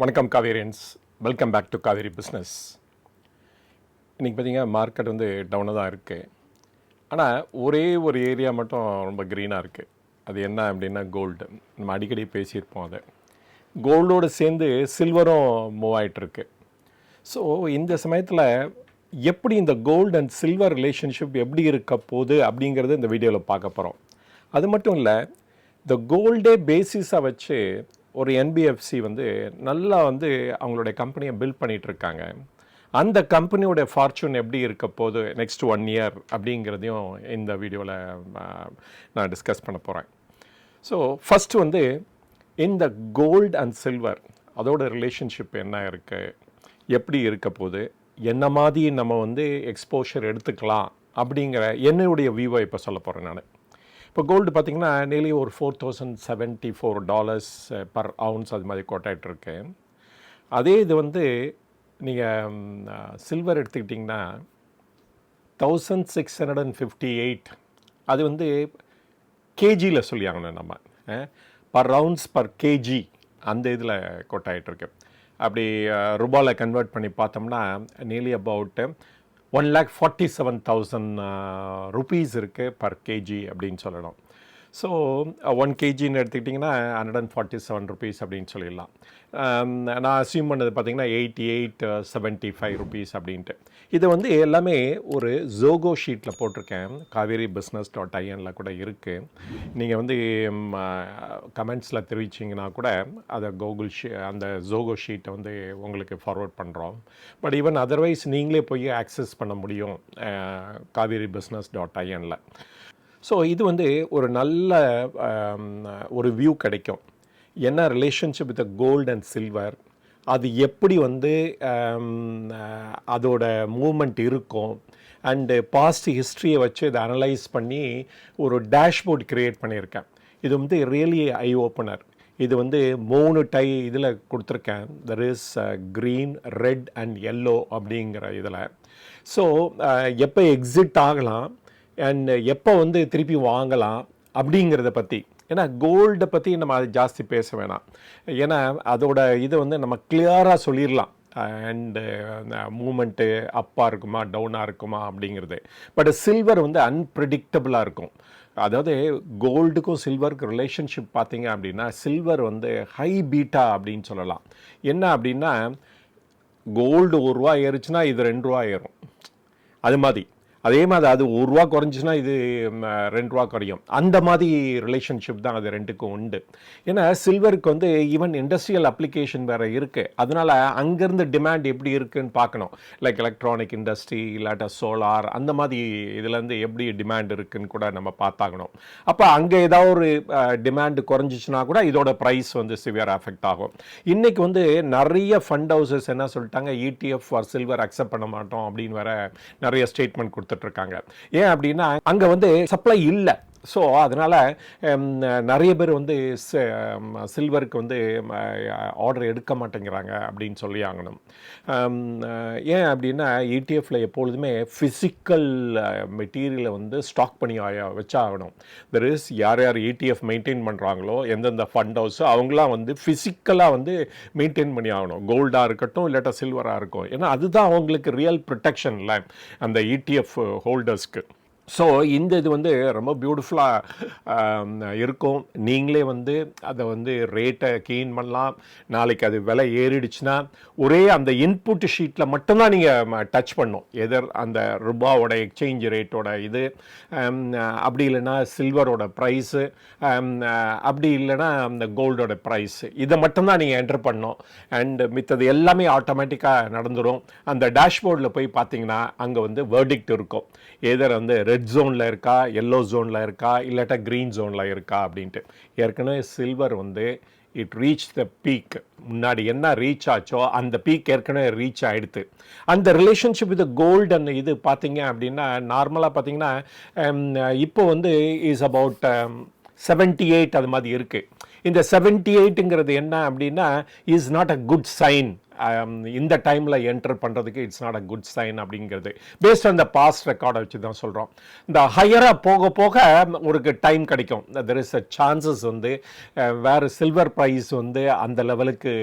வணக்கம் Kaverians. Welcome back to Kaveri business இன்றைக்கி பார்த்தீங்கன்னா மார்க்கெட் வந்து டவுனாக தான் இருக்குது ஆனால் ஒரே ஒரு ஏரியா மட்டும் ரொம்ப க்ரீனாக இருக்குது அது என்ன அப்படின்னா கோல்டு நம்ம அடிக்கடி பேசியிருப்போம் அதை. கோல்டோடு சேர்ந்து சில்வரும் மூவ் ஆகிட்டுருக்கு ஸோ இந்த சமயத்தில் எப்படி இந்த கோல்டு அண்ட் சில்வர் ரிலேஷன்ஷிப் எப்படி இருக்க போகுது அப்படிங்கிறது இந்த வீடியோவில் பார்க்க போகிறோம் அது மட்டும் இல்லை இந்த கோல்டே பேசிஸாக வச்சு ஒரு என்பிஎஃப்சி வந்து நல்லா வந்து அவங்களுடைய கம்பெனியை பில்ட் பண்ணிகிட்டு இருக்காங்க அந்த கம்பெனியோட ஃபார்ச்சூன் எப்படி இருக்க போது நெக்ஸ்ட் ஒன் இயர் அப்படிங்கிறதையும் இந்த வீடியோவில் நான் டிஸ்கஸ் பண்ண போகிறேன் ஸோ ஃபஸ்ட் வந்து இந்த கோல்டு அண்ட் சில்வர் அதோட ரிலேஷன்ஷிப் என்ன இருக்குது எப்படி இருக்க போகுது என்ன மாதிரி நம்ம வந்து எக்ஸ்போஷர் எடுத்துக்கலாம் அப்படிங்கிற என்னுடைய வியூவை இப்போ சொல்ல போகிறேன் நான். இப்போ கோல்டு பார்த்தீங்கன்னா நீலி ஒரு four thousand seventy four dollars per ounce அது மாதிரி கொட்டாயிட்ருக்கு அதே இது வந்து நீங்கள் சில்வர் எடுத்துக்கிட்டிங்கன்னா thousand six hundred and fifty eight அது வந்து கேஜியில் சொல்லியாங்கண்ணே நம்ம பர் ரவுண்ட்ஸ் பர் கேஜி அந்த இதில் கொட்டாயிட்ருக்கு அப்படி ரூபாவில் கன்வெர்ட் பண்ணி பார்த்தோம்னா nearly about one lakh forty seven thousand rupees இருக்குது பர் கேஜி அப்படின்னு சொல்லணும். ஸோ ஒன் uh, கேஜின்னு எடுத்துக்கிட்டிங்கன்னா hundred and forty seven rupees அப்படின்னு சொல்லிடலாம். Um, நான் அசியூம் பண்ணது பார்த்தீங்கன்னா eighty eight seventy five rupees அப்படின்ட்டு. இது வந்து எல்லாமே ஒரு ஜோகோ ஷீட்டில் போட்டிருக்கேன். காவேரி பிஸ்னஸ் டாட் ஐஎனில் கூட இருக்குது நீங்கள் வந்து கமெண்ட்ஸில் தெரிவிச்சிங்கன்னா கூட அதை கூகுள் ஷீ அந்த ஜோகோ ஷீட்டை வந்து உங்களுக்கு ஃபார்வர்ட் பண்ணுறோம் பட் ஈவன் அதர்வைஸ் நீங்களே போய் ஆக்சஸ் பண்ண முடியும் காவேரி பிஸ்னஸ் டாட் ஐஎனில் ஸோ இது வந்து ஒரு நல்ல ஒரு வியூ கிடைக்கும். என்ன relationship with gold and silver அது எப்படி வந்து அதோட மூமெண்ட் இருக்கும்? அண்டு பாஸ்ட் ஹிஸ்ட்ரியை வச்சு இதை அனலைஸ் பண்ணி ஒரு டேஷ்போர்ட் க்ரியேட் பண்ணியிருக்கேன். இது வந்து ரியலி ஐ ஓப்பனர் இது வந்து மூணு டை இதில் கொடுத்துருக்கேன். There is green red and yellow அப்படிங்கிற இதில். ஸோ எப்போ எக்ஸிட் ஆகலாம்? அண்ட் uh, எப்போ வந்து திருப்பி வாங்கலாம் அப்படிங்கிறத பற்றி ஏன்னா கோல்டை பற்றி நம்ம அது ஜாஸ்தி பேச வேணாம். ஏன்னா அதோட இது வந்து நம்ம கிளியராக சொல்லிடலாம் அண்டு மூமெண்ட்டு அப்பாக இருக்குமா டவுனாக இருக்குமா அப்படிங்கிறது. பட் சில்வர் வந்து அன்பிரிடிக்டபுளாக இருக்கும். அதாவது கோல்டுக்கும் சில்வருக்கும் ரிலேஷன்ஷிப் பார்த்தீங்க அப்படின்னா சில்வர் வந்து ஹை பீட்டா அப்படின்னு சொல்லலாம். என்ன அப்படின்னா கோல்டு ஒரு ரூபா ஏறுச்சுன்னா இது ரெண்டு ரூபா ஏறும். அது மாதிரி. அதே மாதிரி அது ஒரு ரூபா குறைஞ்சுன்னா இது ரெண்டு ரூபா குறையும். அந்த மாதிரி ரிலேஷன்ஷிப் தான் அது ரெண்டுக்கும் உண்டு. ஏன்னா சில்வருக்கு வந்து ஈவன் இண்டஸ்ட்ரியல் அப்ளிகேஷன் வேறு இருக்குது அதனால் அங்கேருந்து டிமாண்ட் எப்படி இருக்குன்னு பார்க்கணும். லைக் எலக்ட்ரானிக் இண்டஸ்ட்ரி இல்லாட்டா சோலார் அந்த மாதிரி இதுலேருந்து எப்படி டிமாண்ட் இருக்குதுன்னு கூட நம்ம பார்த்தாகணும். அப்போ அங்கே ஏதாவது ஒரு டிமாண்டு குறைஞ்சிச்சுன்னா கூட இதோட ப்ரைஸ் வந்து சிவியர் அஃபெக்ட் ஆகும். இன்றைக்கி வந்து நிறைய ஃபண்ட் ஹவுசஸ் என்ன சொல்லிட்டாங்க இடிஎஃப் ஃபார் சில்வர் அக்செப்ட் பண்ண மாட்டோம் அப்படின்னு வேற நிறைய ஸ்டேட்மெண்ட் கொடுத்துட்ருக்காங்க. ஏன் அப்படின்னா அங்கே வந்து சப்ளை இல்லை. ஸோ அதனால் நிறைய பேர் வந்து சில்வருக்கு வந்து ஆர்டர் எடுக்க மாட்டேங்கிறாங்க அப்படின்னு சொல்லி ஆகணும். ஏன் அப்படின்னா E இடிஎஃப்ல எப்பொழுதுமே ஃபிசிக்கல் மெட்டீரியலை வந்து ஸ்டாக் பண்ணி வச்சாகணும். தெர் இஸ் யார் யார் இடிஎஃப் மெயின்டைன் பண்ணுறாங்களோ எந்தெந்த ஃபண்ட் ஹவுஸோ அவங்களாம் வந்து ஃபிசிக்கலாக வந்து மெயின்டைன் பண்ணி ஆகணும். கோல்டாக இருக்கட்டும் இல்லாட்டா சில்வராக இருக்கும் ஏன்னா அதுதான் அவங்களுக்கு ரியல் ப்ரொடெக்ஷன்ல அந்த இடிஎஃப் ஹோல்டர்ஸ்க்கு ஸோ இந்த இது வந்து ரொம்ப பியூட்டிஃபுல்லாக இருக்கும். நீங்களே வந்து அதை வந்து ரேட்டை கெயின் பண்ணலாம். நாளைக்கு அது விலை ஏறிடுச்சுன்னா ஒரே அந்த இன்புட் ஷீட்டில் மட்டும்தான் நீங்கள் டச் பண்ணும். எதர் அந்த ரூபாவோட எக்ஸ்சேஞ்ச் ரேட்டோட இது அப்படி இல்லைன்னா சில்வரோட ப்ரைஸு அப்படி இல்லைன்னா அந்த கோல்டோட ப்ரைஸ் இதை மட்டும்தான் நீங்கள் என்டர் பண்ணணும். அண்ட் மித்தது எல்லாமே ஆட்டோமேட்டிக்காக நடந்துடும் அந்த டேஷ்போர்டில் போய் பார்த்தீங்கன்னா அங்கே வந்து வேர்டிக்ட் இருக்கும். எதர் வந்து ரெட் ஜோனில் இருக்கா எல்லோ ஜோனில் இருக்கா இல்லாட்டா க்ரீன் ஜோனில் இருக்கா அப்படின்ட்டு. ஏற்கனவே சில்வர் வந்து இட் ரீச் த பீக் முன்னாடி என்ன ரீச் ஆச்சோ அந்த பீக் ஏற்கனவே ரீச் ஆகிடுது அந்த ரிலேஷன்ஷிப் வித் கோல்டு அந்த இது பார்த்தீங்க அப்படின்னா நார்மலாக பார்த்தீங்கன்னா um, இப்போ வந்து இஸ் அபவுட் செவன்ட்டி எயிட் அது மாதிரி இருக்குது இந்த செவன்ட்டி எயிட்டுங்கிறது என்ன அப்படின்னா is not a good sign Um, இந்த டைமில் என்டர் பண்ணுறதுக்கு it's not a good sign அப்படிங்கிறது. பேஸ்ட் ஆன் த பாஸ்ட் ரெக்கார்டை வச்சு தான் சொல்கிறோம் இந்த ஹையராக போக போக ஒரு டைம் கிடைக்கும். தெர் இஸ் அ சான்சஸ் வந்து வேறு சில்வர் ப்ரைஸ் வந்து அந்த லெவலுக்கு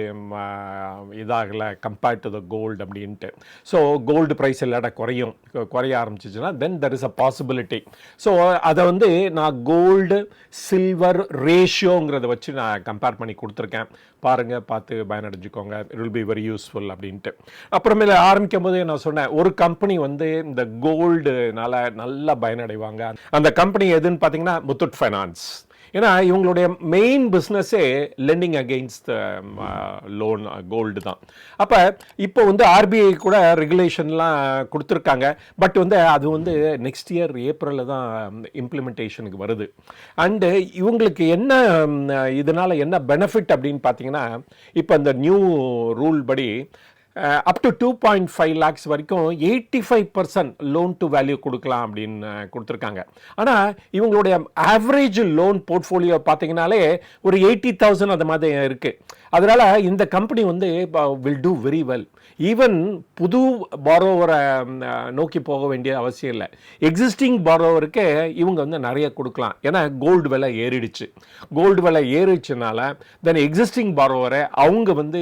இதாகலை கம்பேர்ட் டு த கோல்டு அப்படின்ட்டு. ஸோ கோல்டு ப்ரைஸ் இல்லாட்ட குறையும். குறைய ஆரம்பிச்சிச்சுன்னா then there is a possibility so அதை வந்து நான் கோல்டு சில்வர் ரேஷியோங்கிறத வச்சு நான் கம்பேர் பண்ணி கொடுத்துருக்கேன். பாருங்கள் பார்த்து பயனடைஞ்சுக்கோங்க. It will be very useful அப்படின்ட்டு. அப்புறமேல ஆரம்பிக்கும் போதே நான் சொன்னேன் ஒரு கம்பெனி வந்து இந்த கோல்டுனால நல்லா பயனடைவாங்க. அந்த கம்பெனி எதுன்னு பார்த்தீங்கன்னா முத்தூட் ஃபைனான்ஸ் ஏன்னா இவங்களுடைய மெயின் பிஸ்னஸே லெண்டிங் அகெயின்ஸ்ட் லோன் கோல்டு தான். அப்போ இப்போ வந்து ஆர்பிஐ கூட ரெகுலேஷன்லாம் கொடுத்துருக்காங்க. பட் வந்து அது வந்து நெக்ஸ்ட் இயர் ஏப்ரலில் தான் um, இம்ப்ளிமெண்டேஷனுக்கு வருது. அண்டு இவங்களுக்கு என்ன இதனால் இதனால என்ன பெனிஃபிட் அப்படின்னு பார்த்தீங்கன்னா இப்போ இந்த நியூ ரூல் படி up to two point five lakhs வரைக்கும் eighty five percent loan to value கொடுக்கலாம் அப்படின்னு கொடுத்துருக்காங்க. ஆனால் இவங்களுடைய ஆவரேஜ் லோன் போர்ட்ஃபோலியோ பார்த்தீங்கனாலே ஒரு எயிட்டி தௌசண்ட் அந்த மாதிரி இருக்குது அதனால் இந்த கம்பெனி வந்து will do very well even புது பாரோவரை நோக்கி போக வேண்டிய அவசியம் இல்லை. எக்ஸிஸ்டிங் பாரோவருக்கு இவங்க வந்து நிறைய கொடுக்கலாம். ஏன்னா கோல்டு விலை ஏறிடுச்சு. கோல்டு விலை ஏறிடுச்சுனால தென் எக்ஸிஸ்டிங் பாரோவரை அவங்க வந்து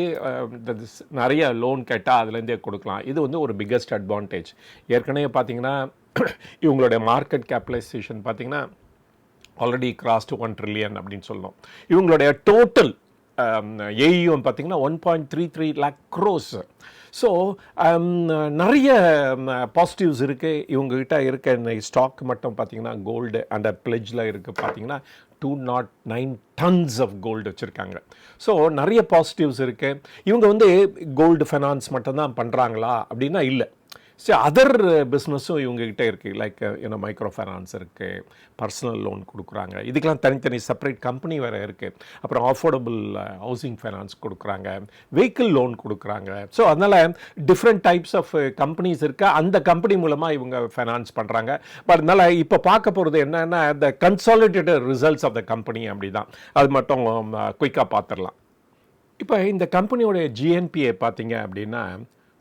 நிறைய லோன் கேட்டால் அதுலேருந்தே கொடுக்கலாம். இது வந்து ஒரு பிக்கஸ்ட் அட்வான்டேஜ் ஏற்கனவே பார்த்தீங்கன்னா இவங்களுடைய மார்க்கெட் கேபிடலைசேஷன் பார்த்தீங்கன்னா ஆல்ரெடி கிராஸ்ட் ஒன் ட்ரில்லியன் அப்படின்னு சொல்லணும் இவங்களுடைய டோட்டல் ஏஇஎம் பார்த்தீங்கன்னா one point three three lakh crores so um, நிறைய um, பாசிட்டிவ்ஸ் இருக்குது இவங்ககிட்ட இருக்க இந்த ஸ்டாக் மட்டும் பார்த்தீங்கன்னா கோல்டு அந்த பிளெஜில் இருக்குது பார்த்தீங்கன்னா two not nine tons of gold வச்சுருக்காங்க. ஸோ நிறைய பாசிட்டிவ்ஸ் இருக்குது இவங்க வந்து கோல்டு ஃபைனான்ஸ் மட்டும்தான் பண்ணுறாங்களா அப்படின்னா இல்லை. சரி அதர் பிஸ்னஸும் இவங்ககிட்ட இருக்குது லைக் ஏன்னா மைக்ரோ ஃபைனான்ஸ் இருக்குது பர்சனல் லோன் கொடுக்குறாங்க. இதுக்கெல்லாம் தனித்தனி செப்பரேட் கம்பெனி வேறு இருக்குது அப்புறம் அஃபோர்டபுள் ஹவுசிங் ஃபைனான்ஸ் கொடுக்குறாங்க. வெஹிக்கிள் லோன் கொடுக்குறாங்க. ஸோ அதனால் டிஃப்ரெண்ட் டைப்ஸ் ஆஃப் கம்பெனிஸ் இருக்குது அந்த கம்பெனி மூலமாக இவங்க ஃபைனான்ஸ் பண்ணுறாங்க பட் அதனால் இப்போ பார்க்க போகிறது என்னென்னா the consolidated results of the company அப்படி தான் அது மட்டும் um, uh, குயிக்காக பார்த்துடலாம் இப்போ இந்த கம்பெனியோடைய ஜிஎன்பிஏ பார்த்தீங்க அப்படின்னா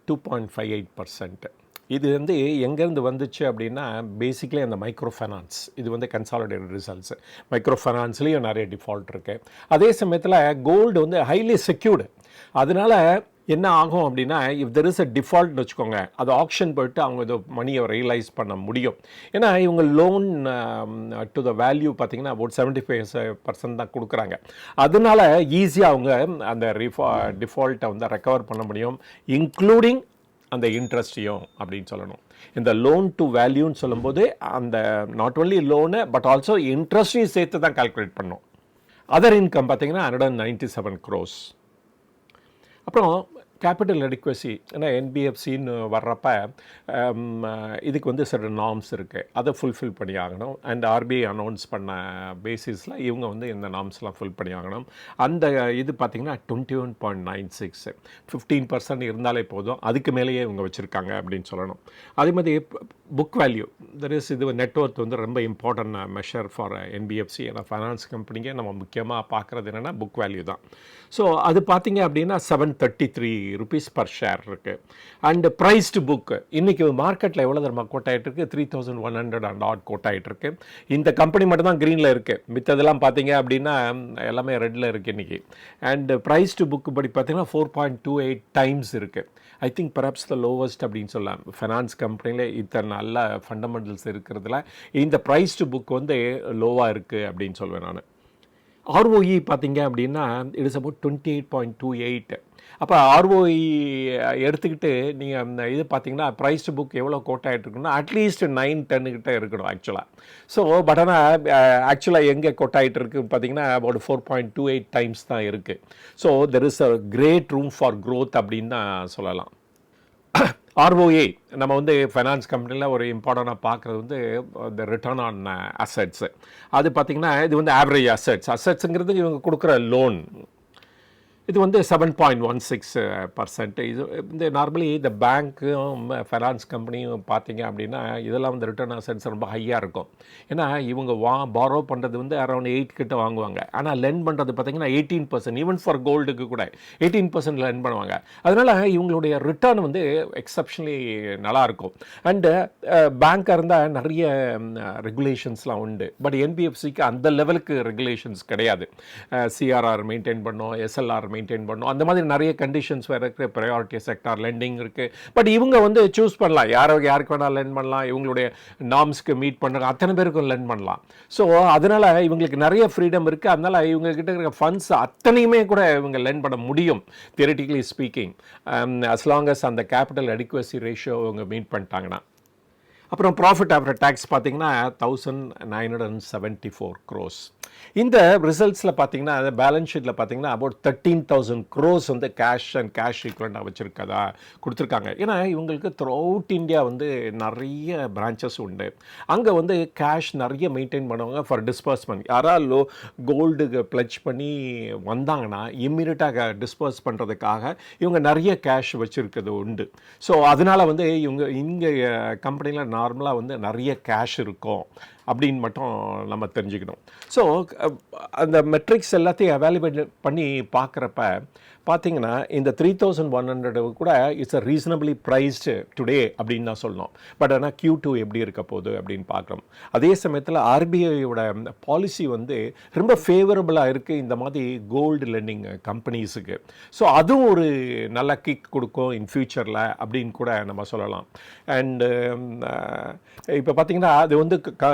two point five eight percent இது வந்து எங்கேருந்து வந்துச்சு அப்படின்னா பேசிக்கலி அந்த மைக்ரோ ஃபைனான்ஸ் இது வந்து கன்சாலிடேட்டட் ரிசல்ட்ஸ் மைக்ரோ ஃபைனான்ஸ்லேயும் நிறைய டிஃபால்ட் இருக்குது அதே சமயத்தில் கோல்டு வந்து ஹைலி செக்யூர்டு அதனால என்ன ஆகும் அப்படின்னா இஃப் தெர் இஸ் அ டிஃபால்ட்னு வச்சுக்கோங்க அது ஆக்ஷன் போயிட்டு அவங்க இது மணியை ரியலைஸ் பண்ண முடியும். ஏன்னா இவங்க லோன் டு த வேல்யூ பார்த்தீங்கன்னா அபவுட் செவன்ட்டி ஃபைவ் பர்சன்ட் தான் கொடுக்குறாங்க. அதனால ஈஸியாக அவங்க அந்த ரிஃபா டிஃபால்ட்டை வந்து ரெக்கவர் பண்ண முடியும் இன்க்ளூடிங் அந்த இன்ட்ரெஸ்ட்டையும் அப்படின்னு சொல்லணும். இந்த லோன் டு வேல்யூன்னு சொல்லும்போது அந்த not only loan but also இன்ட்ரெஸ்ட்டையும் சேர்த்து தான் கால்குலேட் பண்ணோம் அதர் இன்கம் பார்த்தீங்கன்னா hundred and ninety seven crores அப்புறம் கேபிட்டல் அடிக்வசி ஏன்னா என்பிஎஃப்சின்னு வர்றப்ப um, இதுக்கு வந்து சில நார்ம்ஸ் இருக்குது அதை ஃபுல்ஃபில் பண்ணி ஆகணும். அண்ட் ஆர்பிஐ அனௌன்ஸ் பண்ண பேசிஸில் இவங்க வந்து இந்த நார்ம்ஸ்லாம் ஃபில் பண்ணி ஆகணும். அந்த இது பார்த்திங்கன்னா twenty one point nine six fifteen percent இருந்தாலே போதும். அதுக்கு மேலேயே இவங்க வச்சுருக்காங்க அப்படின்னு சொல்லணும். அதே மாதிரி புக் வேல்யூ தெர் இஸ் இது நெட்ஒர்த் வந்து ரொம்ப இம்பார்ட்டன்ட் மெஷர் ஃபார் என்பிஎஃப்சி ஏன்னா ஃபைனான்ஸ் கம்பெனிங்க நம்ம முக்கியமாக பார்க்குறது என்னென்னா புக் வேல்யூ தான். ஸோ அது பார்த்தீங்க அப்படின்னா seven thirty three rupees per share இருக்குது அண்டு ப்ரைஸ்டு புக்கு இன்றைக்கி மார்க்கெட்டில் எவ்வளோ தரமாக கோட் ஆகிட்டுருக்கு three thousand one hundred and odd quote ஆகிட்டுருக்கு இந்த கம்பெனி மட்டும் தான் க்ரீனில் இருக்குது மித்ததெல்லாம் பார்த்தீங்க அப்படின்னா எல்லாமே ரெட்டில் இருக்குது இன்றைக்கி அண்டு ப்ரைஸ்டு புக்கு படி பார்த்தீங்கன்னா four point two eight times இருக்குது ஐ திங்க் பரப்ஸ் த லோவஸ்ட் அப்படின்னு சொல்லலாம். ஃபைனான்ஸ் கம்பெனியில் இத்தனை நல்ல ஃபண்டமெண்டல்ஸ் இருக்கிறதுல இந்த ப்ரைஸ்டு புக் வந்து லோவாக இருக்குது அப்படின்னு சொல்வேன் நான். ஆர்ஓஇ பார்த்தீங்க அப்படின்னா it is about twenty eight point two eight அப்போ ஆர்ஓஇ எடுத்துக்கிட்டு நீங்கள் அந்த இது பார்த்தீங்கன்னா ப்ரைஸ் புக் எவ்வளோ கோட் ஆகிட்டுருக்குன்னா அட்லீஸ்ட் நைன் டென்னுக்கிட்ட இருக்கணும் ஆக்சுவலாக ஸோ பட் ஆனால் ஆக்சுவலாக எங்கே கோட் ஆகிட்டு பார்த்தீங்கன்னா about four point two eight times தான் இருக்குது so there is a great room for growth அப்படின்னு தான் சொல்லலாம். ஆர்ஓஏ நம்ம வந்து ஃபைனான்ஸ் கம்பெனியில் ஒரு இம்பார்ட்டண்ட்டாக பார்க்குறது வந்து இந்த ரிட்டர்ன் ஆன் அசட்ஸு அது பார்த்திங்கன்னா இது வந்து ஆவரேஜ் அசட்ஸ் அசட்ஸுங்கிறது இவங்க கொடுக்குற லோன் இது வந்து seven point one six percent இது இந்த நார்மலி இந்த பேங்க்கும் ஃபைனான்ஸ் கம்பெனியும் பார்த்தீங்க அப்படின்னா இதெல்லாம் வந்து ரிட்டர்ன் அசட்ஸ் ரொம்ப ஹையாக இருக்கும். ஏன்னா இவங்க வா பாரோ பண்ணுறது வந்து அரௌண்ட் எயிட் கிட்ட வாங்குவாங்க. ஆனால் லென் பண்ணுறது பார்த்தீங்கன்னா எயிட்டீன் பர்சன்ட் ஈவன் ஃபார் கோல்டுக்கு கூட எயிட்டீன் பர்சன்ட் லென் பண்ணுவாங்க. அதனால் இவங்களுடைய ரிட்டர்ன் வந்து எக்ஸப்ஷனலி நல்லாயிருக்கும். அண்டு பேங்க்காக இருந்தால் நிறைய ரெகுலேஷன்ஸ்லாம் உண்டு. பட் என்பிஎஃப்சிக்கு அந்த லெவலுக்கு ரெகுலேஷன்ஸ் கிடையாது. சிஆர்ஆர் மெயின்டைன் பண்ணோம் எஸ்எல்ஆர் மெயின்டைன் பண்ணும் அந்த மாதிரி நிறைய கண்டிஷன்ஸ் வேறு இருக்குது ப்ரையாரிட்டி செக்டார் லெண்டிங் இருக்குது பட் இவங்க வந்து சூஸ் பண்ணலாம். யாரோ யாருக்கு வேணால் லெண்ட் பண்ணலாம். இவங்களுடைய நார்ம்ஸ்க்கு மீட் பண்ணுறாங்க அத்தனை பேருக்கும் லெண்ட் பண்ணலாம். ஸோ அதனால் இவங்களுக்கு நிறைய ஃப்ரீடம் இருக்குது அதனால் இவங்க கிட்ட இருக்கிற ஃபண்ட்ஸ் அத்தனையுமே கூட இவங்க லெண்ட் பண்ண முடியும் theoretically speaking as long as அந்த கேபிட்டல் அடிக்குவசி ரேஷியோ அவங்க மீட் பண்ணிட்டாங்கன்னா. அப்புறம் ப்ராஃபிட் ஆஃப்டர் டேக்ஸ் பார்த்தீங்கன்னா thousand nine hundred and seventy four crores இந்த ரிசல்ட்ஸில் பார்த்தீங்கன்னா அந்த பேலன்ஸ் ஷீட்டில் பார்த்தீங்கன்னா அபவுட் தேர்ட்டீன் தௌசண்ட் க்ரோஸ் வந்து கேஷ் அண்ட் கேஷ் ஈக்குவலண்டாக வச்சுருக்கதா கொடுத்துருக்காங்க. ஏன்னா இவங்களுக்கு த்ரூ அவுட் இந்தியா வந்து நிறைய பிரான்ச்சஸ் உண்டு. அங்கே வந்து கேஷ் நிறைய மெயின்டைன் பண்ணுவாங்க ஃபார் டிஸ்பர்ஸ்மெண்ட் யாராலோ லோ கோல்டுக்கு ப்ளச் பண்ணி வந்தாங்கன்னா இம்மிடியட்டாக டிஸ்பர்ஸ் பண்ணுறதுக்காக இவங்க நிறைய கேஷ் வச்சுருக்கிறது உண்டு. ஸோ அதனால் வந்து இவங்க இங்கே கம்பெனியில் நார்மலாக வந்து நிறைய கேஷ் இருக்கும். அப்படின்னு மட்டும் நம்ம தெரிஞ்சுக்கணும். ஸோ அந்த மெட்ரிக்ஸ் எல்லாத்தையும் அவைலபிள் பண்ணி பார்க்குறப்ப பார்த்தீங்கன்னா இந்த த்ரீ தௌசண்ட் ஒன் ஹண்ட்ரட் கூட it's a reasonably priced today அப்படின்னு தான் சொல்லணும். பட் ஆனால் கியூ டூ எப்படி இருக்க போகுது அப்படின்னு பார்க்குறோம். அதே சமயத்தில் ஆர்பிஐயோட பாலிசி வந்து ரொம்ப ஃபேவரபுளாக இருக்குது இந்த மாதிரி கோல்டு லெண்டிங் கம்பெனிஸுக்கு ஸோ அதுவும் ஒரு நல்ல கிக் கொடுக்கும் இன் ஃபியூச்சரில் அப்படின்னு கூட நம்ம சொல்லலாம். அண்டு um, இப்போ பார்த்தீங்கன்னா அது வந்து க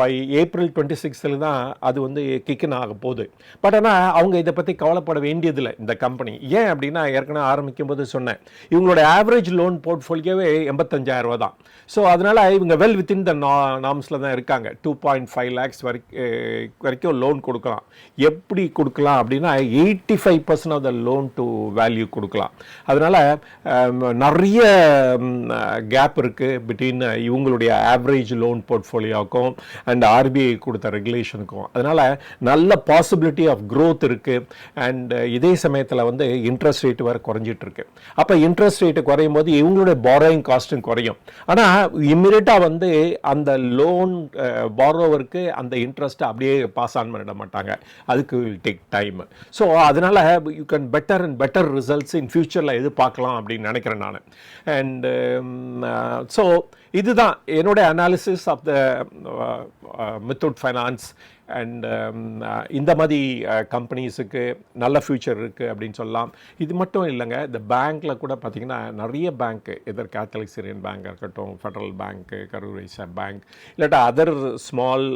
பை ஏப்ரல் டுவெண்ட்டி சிக்ஸில் தான் அது வந்து கிக்கன் ஆக போகுது. பட் ஆனால் அவங்க இதை பற்றி கவலைப்பட வேண்டியதில்லை. இந்த கம்பெனி ஏன் அப்படின்னா ஏற்கனவே ஆரம்பிக்கும் போது சொன்னேன். இவங்களோட ஆவரேஜ் லோன் போர்ட்ஃபோலியோவே எண்பத்தஞ்சாயிரம் ரூபா தான். ஸோ அதனால் இவங்க வெல் வித்தின் த நா நாம்ஸில் தான் இருக்காங்க. டூ பாயிண்ட் ஃபைவ் லேக்ஸ் வரைக்கும் வரைக்கும் லோன் கொடுக்கலாம். எப்படி கொடுக்கலாம் அப்படின்னா eighty five percent of the loan to value கொடுக்கலாம். அதனால் நிறைய கேப் இருக்குது பிட்வீன் இவங்களுடைய ஆவரேஜ் லோன் போர்ட்ஃபோலியோக்கும் அண்ட் ஆர்பிஐ கொடுத்த ரெகுலேஷனுக்கும் அதனால் நல்ல பாசிபிலிட்டி ஆஃப் க்ரோத் இருக்குது அண்ட் இதே சமயத்தில் வந்து இன்ட்ரெஸ்ட் ரேட் வேறு குறைஞ்சிட்டு இருக்கு. அப்போ இன்ட்ரெஸ்ட் ரேட்டு குறையும் போது இவங்களுடைய பாரோயிங் காஸ்ட்டும் குறையும். ஆனால் இம்மிடியட்டாக வந்து அந்த லோன் பாரோவருக்கு அந்த இன்ட்ரெஸ்ட்டை அப்படியே பாஸ் ஆன் பண்ணிட மாட்டாங்க. அதுக்கு வில் டேக் டைம் ஸோ அதனால் you can better and better results in ஃபியூச்சரில் பார்க்கலாம் அப்படின்னு நினைக்கிறேன் நான். அண்டு ஸோ இதுதான் என்னுடைய analysis of the Muthoot finance and um, uh, இந்த மாதிரி uh, கம்பெனிஸுக்கு நல்ல ஃப்யூச்சர் இருக்குது அப்படின்னு சொல்லலாம். இது மட்டும் இல்லைங்க இந்த பேங்க்கில் கூட பார்த்திங்கன்னா நிறைய bank either Catholic Syrian bank இருக்கட்டும் federal bank Karur Vysya bank இல்லாட்டா அதர் ஸ்மால்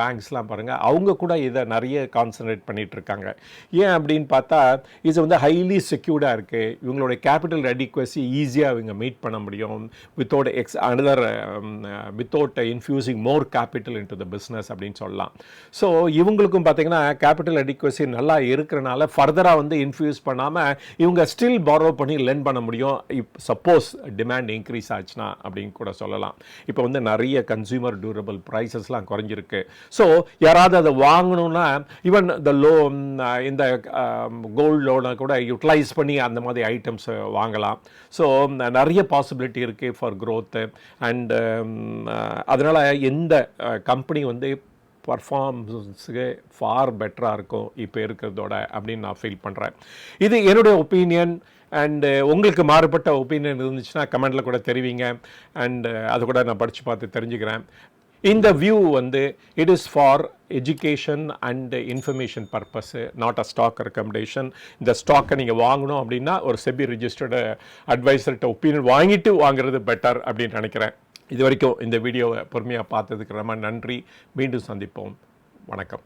பேங்க்ஸ்லாம் பாருங்கள் அவங்க கூட இதை நிறைய கான்சன்ட்ரேட் பண்ணிகிட்டு இருக்காங்க. ஏன் அப்படின்னு பார்த்தா இது வந்து ஹைலி செக்யூர்டாக இருக்குது இவங்களுடைய கேபிட்டல் ரெடிக்வசி ஈஸியாக இவங்க மீட் பண்ண முடியும். Without ex another without infusing more capital into the business அப்படின்னு சொல்லலாம். ஸோ இவங்களுக்கும் பார்த்தீங்கன்னா கேபிட்டல் அடிக்வசி நல்லா இருக்கிறனால ஃபர்தராக வந்து இன்ஃபியூஸ் பண்ணாமல் இவங்க ஸ்டில் பாரோ பண்ணி லென் பண்ண முடியும். இப் சப்போஸ் டிமாண்ட் இன்க்ரீஸ் ஆச்சுன்னா அப்படின்னு கூட சொல்லலாம். இப்போ வந்து நிறைய கன்சியூமர் டியூரபிள் ப்ரைஸஸ்லாம் குறைஞ்சிருக்கு. ஸோ யாராவது அதை வாங்கணும்னா ஈவன் இந்த லோ இந்த கோல்டு லோனை கூட யூட்டிலைஸ் பண்ணி அந்த மாதிரி ஐட்டம்ஸ் வாங்கலாம். ஸோ நிறைய பாசிபிலிட்டி இருக்குது ஃபார் க்ரோத்து அண்டு அதனால் எந்த கம்பெனி வந்து பர்ஃபார்மன்ஸுக்கு ஃபார் பெட்டராக இருக்கும் இப்போ இருக்கிறதோட அப்படின்னு நான் ஃபீல் பண்ணுறேன் இது என்னுடைய ஒப்பீனியன் அண்டு உங்களுக்கு மாறுபட்ட ஒப்பீனியன் இருந்துச்சுன்னா கமெண்டில் கூட தெரிவிங்க. அண்டு அது கூட நான் படித்து பார்த்து தெரிஞ்சுக்கிறேன். இந்த வியூ வந்து it is for education and information purpose not a stock recommendation இந்த ஸ்டாக்கை நீங்கள் வாங்கணும் அப்படின்னா ஒரு செபி ரிஜிஸ்டர்டு அட்வைசர்கிட்ட ஒப்பீனியன் வாங்கிட்டு வாங்குறது பெட்டர் அப்படின்னு நினைக்கிறேன். இது வரைக்கும் இந்த வீடியோவை பொறுமையாக பார்த்ததுக்கு ரொம்ப நன்றி. மீண்டும் சந்திப்போம். வணக்கம்.